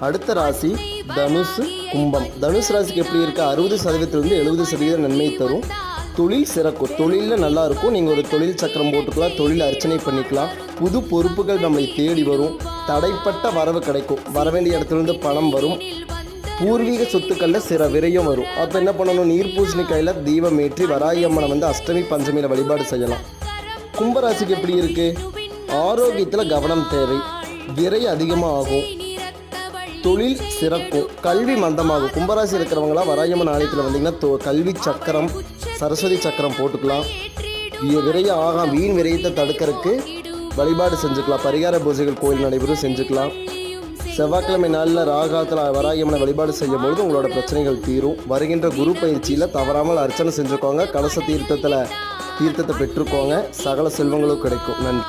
அடுத்த ராசி தனுசு கும்பம். தனுசு ராசிக்கு எப்படி இருக்குது அறுபது சதவீதத்துலேருந்து எழுபது சதவீதம் நன்மை தரும். தொழில் சிறக்கும். தொழிலில் நல்லா இருக்கும். நீங்கள் ஒரு தொழில் சக்கரம் போட்டுக்கலாம் தொழில் அர்ச்சனை பண்ணிக்கலாம். புது பொறுப்புகள் நம்மளை தேடி வரும். தடைப்பட்ட வரவு கிடைக்கும். வர வேண்டிய இடத்துலேருந்து பணம் வரும். பூர்வீக சொத்துக்களில் சிற விரையும் வரும். அப்போ என்ன பண்ணணும்? நீர் பூசணிக்காயில் தீபம் ஏற்றி வராகி அம்மனை வந்து அஷ்டமி பஞ்சமியில் வழிபாடு செய்யலாம். கும்பராசிக்கு எப்படி இருக்குது ஆரோக்கியத்தில் கவனம் தேவை. விரை அதிகமாக ஆகும். தொழில் சிறக்கும் கல்வி மந்தமாகும். கும்பராசி இருக்கிறவங்களாம் வராயம்மன் ஆலயத்தில் வந்தீங்கன்னா கல்வி சக்கரம் சரஸ்வதி சக்கரம் போட்டுக்கலாம். விரைய ஆகாம் வீண் விரயத்தை தடுக்கிறதுக்கு வழிபாடு செஞ்சுக்கலாம். பரிகார பூஜைகள் கோயில் நடைபெறும் செஞ்சுக்கலாம். செவ்வாய்க்கிழமை நாளில் ராகாத்தில் வராயம்மனை வழிபாடு செய்யும் பொழுது உங்களோட பிரச்சனைகள் தீரும். வருகின்ற குரு பயிற்சியில் தவறாமல் அர்ச்சனை செஞ்சுக்கோங்க. கலச தீர்த்தத்தில் தீர்த்தத்தை பெற்றுக்கோங்க. சகல செல்வங்களும் கிடைக்கும். நன்றி.